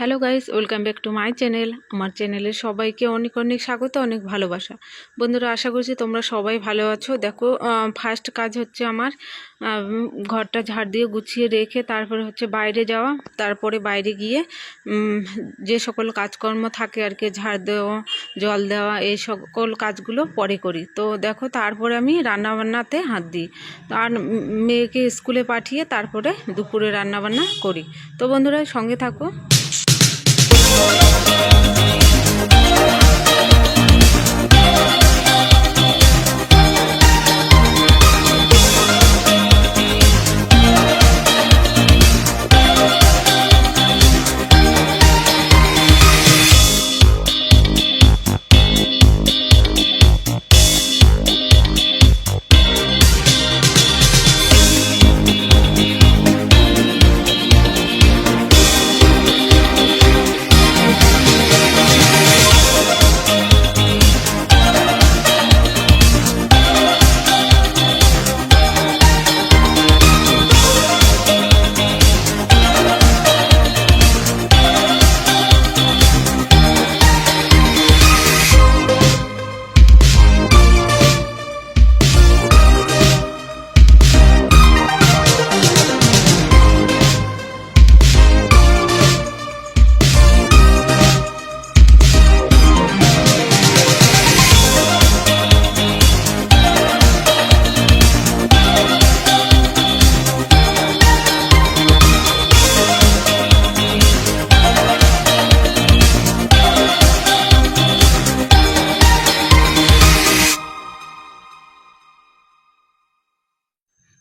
Hello guys welcome back to my channel আমার চ্যানেলে সবাইকে অনেক অনেক স্বাগত, অনেক ভালোবাসা। বন্ধুরা, আশা করছি তোমরা সবাই ভালো আছো। দেখো ফার্স্ট কাজ হচ্ছে আমার ঘরটা ঝাড় দিয়ে গুছিয়ে রেখে তারপরে হচ্ছে বাইরে যাওয়া। তারপরে বাইরে গিয়ে যে সকল কাজকর্ম থাকে আর কি, ঝাড় দেওয়া, জল দেওয়া, এই সকল কাজগুলো পরে করি। তো দেখো, তারপরে আমি রান্নাবান্নাতে হাত দিই। আর মেয়েকে স্কুলে পাঠিয়ে তারপরে দুপুরে রান্নাবান্না করি। তো বন্ধুরা, সঙ্গে থাকো। Thank you.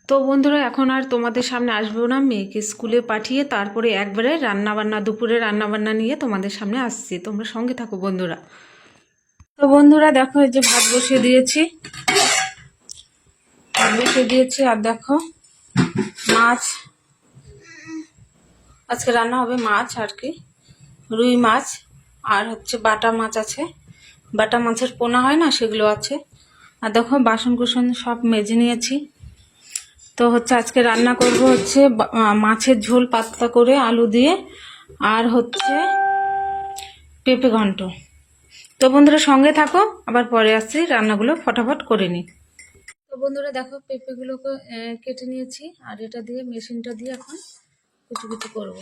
তো বন্ধুরা, এখন আর তোমাদের সামনে আসব না। মেয়েকে স্কুলে পাঠিয়ে তারপরে একবারে রান্নাবান্না, দুপুরে রান্নাবান্না নিয়ে তোমাদের সামনে আসছি। তোমরা সঙ্গে থাকো বন্ধুরা। তো বন্ধুরা, দেখো, এই যে ভাত বসিয়ে দিয়েছি। ভাত বসিয়ে দিয়েছি, আর দেখো, মাছ। আজকে রান্না হবে মাছ আর কি। রুই মাছ আর হচ্ছে বাটা মাছ আছে। বাটা মাছের পোনা হয় না, সেগুলো আছে। আর দেখো বাসন কুসন সব মেজে নিয়েছি। তো হচ্ছে আজকে রান্না করব হচ্ছে মাছের ঝোল পাতলা করে আলু দিয়ে আর হচ্ছে পেঁপে ঘন্ট। তো বন্ধুরা সঙ্গে থাকো, আবার পরে আসছি রান্নাগুলো ফটাফট করে নিই। তো বন্ধুরা দেখো পেঁপেগুলোকে কেটে নিয়েছি, আর এটা দিয়ে মেশিনটা দিয়ে এখন কুচি কুচি করব।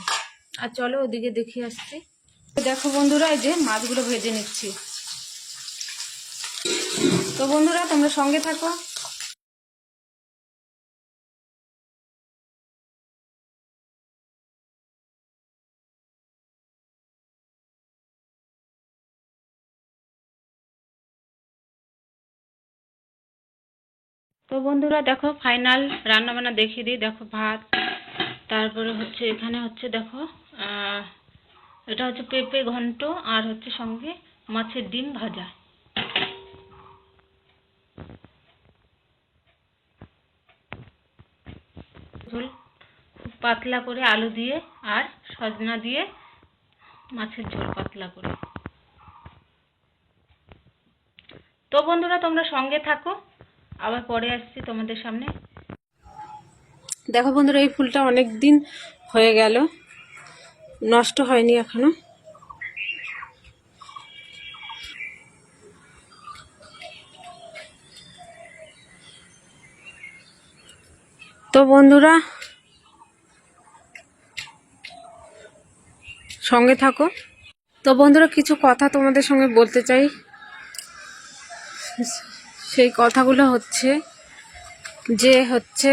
আর চলো ওদিকে দেখিয়ে আসছি। দেখো বন্ধুরা, এই যে মাছগুলো ভেজে নিচ্ছি। তো বন্ধুরা তোমরা সঙ্গে থাকো। তো বন্ধুরা দেখো ফাইনাল রান্না বান্না দেখিয়ে দিই। দেখো ভাত, তারপরে হচ্ছে এখানে হচ্ছে দেখো এটা হচ্ছে পেঁপে ঘন্ট আর হচ্ছে সঙ্গে মাছের ডিম ভাজা। ঝোল পাতলা করে আলু দিয়ে আর সজনা দিয়ে মাছের ঝোল পাতলা করে। তো বন্ধুরা তোমরা সঙ্গে থাকো। আবার পরে আসছি তোমাদের সামনে। দেখো বন্ধুরা, এই ফুলটা অনেক দিন হয়ে গেল। নষ্ট হয়নি এখনও। তো বন্ধুরা, সঙ্গে থাকো। তো বন্ধুরা, কিছু কথা তোমাদের সঙ্গে বলতে চাই। সেই কথাগুলো হচ্ছে যে হচ্ছে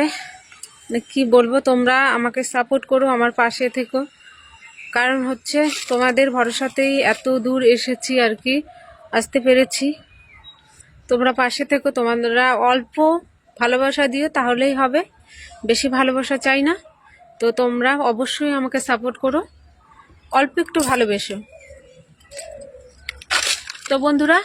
কি বলব, তোমরা আমাকে সাপোর্ট করো আমার পাশে থেকো। কারণ হচ্ছে তোমাদের ভরসাতেই এত দূর এসেছি আর কি, আসতে পেরেছি। তোমরা পাশে থেকো, তোমরা অল্প ভালোবাসা দিও তাহলেই হবে, বেশি ভালোবাসা চাই না। তো তোমরা অবশ্যই আমাকে সাপোর্ট করো, অল্প একটু ভালোবেসো। তো বন্ধুরা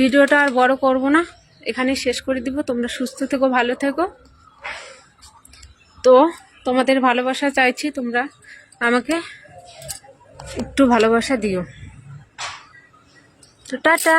ভিডিওটা আর বড় করব না। এখানে শেষ করে দিব। তোমরা সুস্থ থেকো, ভালো থেকো। তো তোমাদের ভালোবাসা চাইছি, তোমরা আমাকে একটু ভালোবাসা দিও। তো টাটা।